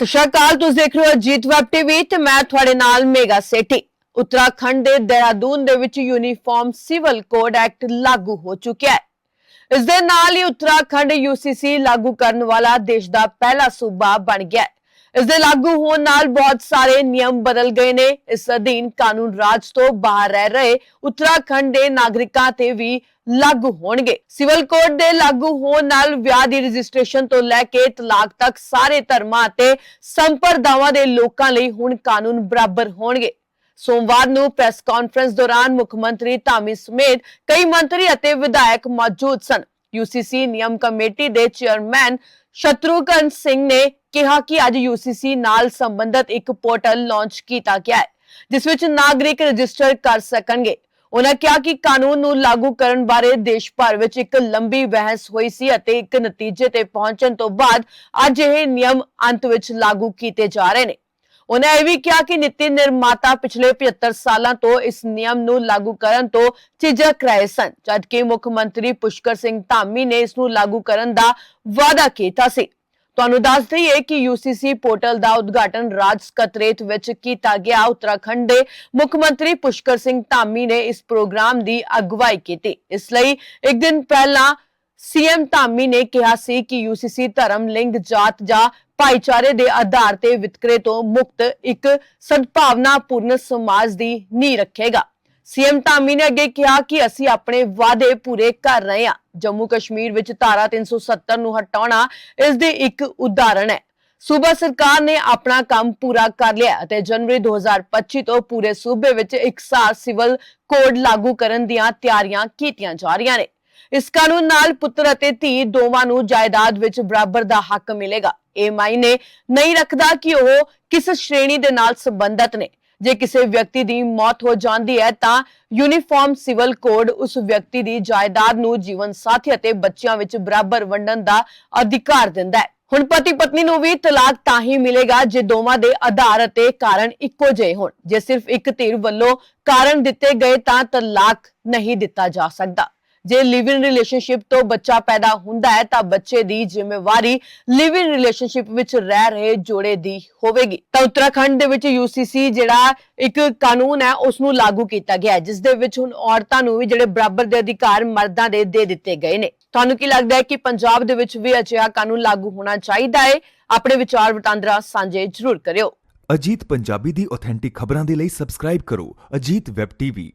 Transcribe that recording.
ਸਤਿ ਸ਼੍ਰੀ ਅਕਾਲ, ਤੁਸੀਂ ਦੇਖ ਰਹੇ ਹੋ ਜੀਤ ਵੈਬ ਟੀਵੀ ਤੇ ਮੈਂ ਤੁਹਾਡੇ ਨਾਲ ਮੇਗਾ ਸੇਠੀ। ਉੱਤਰਾਖੰਡ ਦੇ ਦੇਹਰਾਦੂਨ ਦੇ ਵਿੱਚ ਯੂਨੀਫਾਰਮ ਸਿਵਲ ਕੋਡ ਐਕਟ ਲਾਗੂ ਹੋ ਚੁੱਕਿਆ ਹੈ। ਇਸ ਦੇ ਨਾਲ ਹੀ ਉੱਤਰਾਖੰਡ ਯੂਸੀਸੀ ਲਾਗੂ ਕਰਨ ਵਾਲਾ ਦੇਸ਼ ਦਾ ਪਹਿਲਾ ਸੂਬਾ ਬਣ ਗਿਆ ਹੈ। ਇਸ ਦੇ ਲਾਗੂ ਹੋਣ ਨਾਲ ਬਹੁਤ ਸਾਰੇ ਨਿਯਮ ਬਦਲ ਗਏ ਨੇ। ਇਸ ਅਧੀਨ ਕਾਨੂੰਨ ਰਾਜ ਤੋਂ ਬਾਹਰ ਰਹਿ ਰਹੇ ਉੱਤਰਾਖੰਡ ਦੇ ਨਾਗਰਿਕਾਂ ਤੇ ਵੀ ਲਾਗੂ ਹੋਣਗੇ। ਸਿਵਲ ਕੋਡ ਦੇ ਲਾਗੂ ਹੋਣ ਨਾਲ ਵਿਆਹ ਦੀ ਰਜਿਸਟ੍ਰੇਸ਼ਨ ਤੋਂ ਲੈ ਕੇ ਤਲਾਕ ਤੱਕ ਸਾਰੇ ਧਰਮਾਂ ਅਤੇ ਸੰਪਰਦਾਵਾਂ ਦੇ ਲੋਕਾਂ ਲਈ ਹੁਣ ਕਾਨੂੰਨ ਬਰਾਬਰ ਹੋਣਗੇ। ਸੋਮਵਾਰ ਨੂੰ ਪ੍ਰੈਸ ਕਾਨਫਰੰਸ ਦੌਰਾਨ ਮੁੱਖ ਮੰਤਰੀ ਧਾਮੀ ਸਮੇਤ ਕਈ ਮੰਤਰੀ ਅਤੇ ਵਿਧਾਇਕ ਮੌਜੂਦ ਸਨ। ਯੂਸੀਸੀ ਨਿਯਮ ਕਮੇਟੀ ਦੇ ਚੇਅਰਮੈਨ ਸ਼ਤਰੂਘਨ ਸਿੰਘ ਨੇ ਕਿਹਾ ਕਿ ਅੱਜ ਯੂਸੀਸੀ ਨਾਲ ਸੰਬੰਧਿਤ ਇੱਕ ਪੋਰਟਲ ਲਾਂਚ ਕੀਤਾ ਗਿਆ ਹੈ, ਜਿਸ ਵਿੱਚ ਨਾਗਰਿਕ ਰਜਿਸਟਰ ਕਰ ਸਕਣਗੇ। ਉਹਨਾਂ ਕਿਹਾ ਕਿ ਕਾਨੂੰਨ ਨੂੰ ਲਾਗੂ ਕਰਨ ਬਾਰੇ ਦੇਸ਼ ਭਰ ਵਿੱਚ ਇੱਕ ਲੰਬੀ ਬਹਿਸ ਹੋਈ ਸੀ ਅਤੇ ਇੱਕ ਨਤੀਜੇ ਤੇ ਪਹੁੰਚਣ ਤੋਂ ਬਾਅਦ ਅੱਜ ਇਹ ਨਿਯਮ ਅੰਤ ਵਿੱਚ ਲਾਗੂ ਕੀਤੇ ਜਾ ਰਹੇ ਨੇ। ਉਹਨਾਂ ਇਹ ਵੀ ਕਿਹਾ ਕਿ ਨੀਤੀ ਨਿਰਮਾਤਾ ਪਿਛਲੇ 75 ਸਾਲਾਂ ਤੋਂ ਇਸ ਨਿਯਮ ਨੂੰ ਲਾਗੂ ਕਰਨ ਤੋਂ ਝਿਜਕ ਰਹੇ ਸਨ, ਜਦਕਿ ਮੁੱਖ ਮੰਤਰੀ ਪੁਸ਼ਕਰ ਸਿੰਘ ਧਾਮੀ ਨੇ ਇਸ ਨੂੰ ਲਾਗੂ ਕਰਨ ਦਾ ਵਾਅਦਾ ਕੀਤਾ ਸੀ। ਤੁਹਾਨੂੰ ਦੱਸ ਦਈਏ ਕਿ ਯੂਸੀਸੀ ਪੋਰਟਲ ਦਾ ਉਦਘਾਟਨ ਰਾਜ ਸਕੱਤਰੇਤ ਵਿੱਚ ਕੀਤਾ ਗਿਆ। ਉੱਤਰਾਖੰਡ ਦੇ ਮੁੱਖ ਮੰਤਰੀ ਪੁਸ਼ਕਰ ਸਿੰਘ ਧਾਮੀ ਨੇ ਇਸ ਪ੍ਰੋਗਰਾਮ ਦੀ ਅਗਵਾਈ ਕੀਤੀ। ਇਸ ਲਈ ਇੱਕ ਦਿਨ ਪਹਿਲਾਂ ਸੀਐਮ ਧਾਮੀ ਨੇ ਕਿਹਾ ਸੀ ਕਿ ਯੂਸੀਸੀ ਧਰਮ, ਲਿੰਗ, ਜਾਤ ਜਾਂ ਭਾਈਚਾਰੇ ਦੇ ਆਧਾਰ ਤੇ ਵਿਤਕਰੇ ਤੋਂ ਮੁਕਤ ਇੱਕ ਸਦਭਾਵਨਾਪੂਰਨ ਸਮਾਜ ਦੀ ਨੀਂਹ ਰੱਖੇਗਾ। ਸੀਐਮ ਧਾਮੀ ਨੇ ਅੱਗੇ ਕਿਹਾ ਕਿ ਅਸੀਂ ਆਪਣੇ ਵਾਅਦੇ ਪੂਰੇ ਕਰ ਰਹੇ ਹਾਂ। ਜੰਮੂ ਕਸ਼ਮੀਰ ਵਿੱਚ ਧਾਰਾ 370 ਨੂੰ ਹਟਾਉਣਾ ਇਸ ਦੀ ਇੱਕ ਉਦਾਹਰਣ ਹੈ। ਸੂਬਾ ਸਰਕਾਰ ਨੇ ਆਪਣਾ ਕੰਮ ਪੂਰਾ ਕਰ ਲਿਆ ਅਤੇ ਜਨਵਰੀ 2025 ਤੋਂ ਪੂਰੇ ਸੂਬੇ ਵਿੱਚ ਇਕਸਾਰ ਸਿਵਲ ਕੋਡ ਲਾਗੂ ਕਰਨ ਦੀਆਂ ਤਿਆਰੀਆਂ ਕੀਤੀਆਂ ਜਾ ਰਹੀਆਂ ਨੇ। ਇਸ ਕਾਨੂੰਨ ਨਾਲ ਪੁੱਤਰ ਅਤੇ ਧੀ ਦੋਵਾਂ ਨੂੰ ਜਾਇਦਾਦ ਵਿੱਚ ਬਰਾਬਰ ਦਾ ਹੱਕ ਮਿਲੇਗਾ। ਇਹ ਮਾਇਨੇ ਨਹੀਂ ਰੱਖਦਾ ਕਿ ਉਹ ਕਿਸ ਸ਼੍ਰੇਣੀ ਦੇ ਨਾਲ ਸੰਬੰਧਤ ਨੇ। ਜੇ ਕਿਸੇ ਵਿਅਕਤੀ ਦੀ ਮੌਤ ਹੋ ਜਾਂਦੀ ਹੈ, ਤਾਂ ਯੂਨੀਫਾਰਮ ਸਿਵਲ ਕੋਡ ਉਸ ਵਿਅਕਤੀ ਦੀ ਜਾਇਦਾਦ ਨੂੰ ਜੀਵਨ ਸਾਥੀ ਅਤੇ ਬੱਚਿਆਂ ਵਿੱਚ ਬਰਾਬਰ ਵੰਡਣ ਦਾ ਅਧਿਕਾਰ ਦਿੰਦਾ ਹੈ। ਹੁਣ ਪਤੀ ਪਤਨੀ ਨੂੰ ਵੀ ਤਲਾਕ ਤਾਂ ਹੀ ਮਿਲੇਗਾ ਜੇ ਦੋਵਾਂ ਦੇ ਆਧਾਰ ਅਤੇ ਕਾਰਨ ਇੱਕੋ ਜਿਹੇ ਹੋਣ। ਜੇ ਸਿਰਫ ਇੱਕ ਧਿਰ ਵੱਲੋਂ ਕਾਰਨ ਦਿੱਤੇ ਗਏ ਤਾਂ ਤਲਾਕ ਨਹੀਂ ਦਿੱਤਾ ਜਾ ਸਕਦਾ। ਜੇ ਲਿਵ ਇਨ ਰਿਲੇਸ਼ਨਸ਼ਿਪ ਤੋਂ ਬੱਚਾ ਪੈਦਾ ਹੁੰਦਾ ਹੈ, ਤਾਂ ਬੱਚੇ ਦੀ ਜ਼ਿੰਮੇਵਾਰੀ ਲਿਵ ਇਨ ਰਿਲੇਸ਼ਨਸ਼ਿਪ ਵਿੱਚ ਰਹਿ ਰਹੇ ਜੋੜੇ ਦੀ ਹੋਵੇਗੀ। ਤਾਂ ਉੱਤਰਾਖੰਡ ਦੇ ਵਿੱਚ ਯੂਸੀਸੀ ਜਿਹੜਾ ਇੱਕ ਕਾਨੂੰਨ ਹੈ ਉਸ ਨੂੰ ਲਾਗੂ ਕੀਤਾ ਗਿਆ ਹੈ ਜਿਸ ਦੇ ਵਿੱਚ ਹੁਣ ਔਰਤਾਂ ਨੂੰ ਵੀ ਜਿਹੜੇ ਬਰਾਬਰ ਦੇ ਅਧਿਕਾਰ ਮਰਦਾਂ ਦੇ ਦੇ ਦਿੱਤੇ ਗਏ ਨੇ। ਤੁਹਾਨੂੰ ਕੀ ਲੱਗਦਾ ਹੈ ਕਿ ਪੰਜਾਬ ਦੇ ਵਿੱਚ ਵੀ ਅਜਿਹਾ ਕਾਨੂੰਨ ਲਾਗੂ ਹੋਣਾ ਚਾਹੀਦਾ ਹੈ? ਆਪਣੇ ਵਿਚਾਰ ਵਟਾਂਦਰਾ ਸਾਂਝੇ ਜ਼ਰੂਰ ਕਰਿਓ। ਅਜੀਤ ਪੰਜਾਬੀ ਦੀ ਆਥੈਂਟਿਕ ਖਬਰਾਂ ਦੇ ਲਈ ਸਬਸਕ੍ਰਾਈਬ ਕਰੋ। Ajit web TV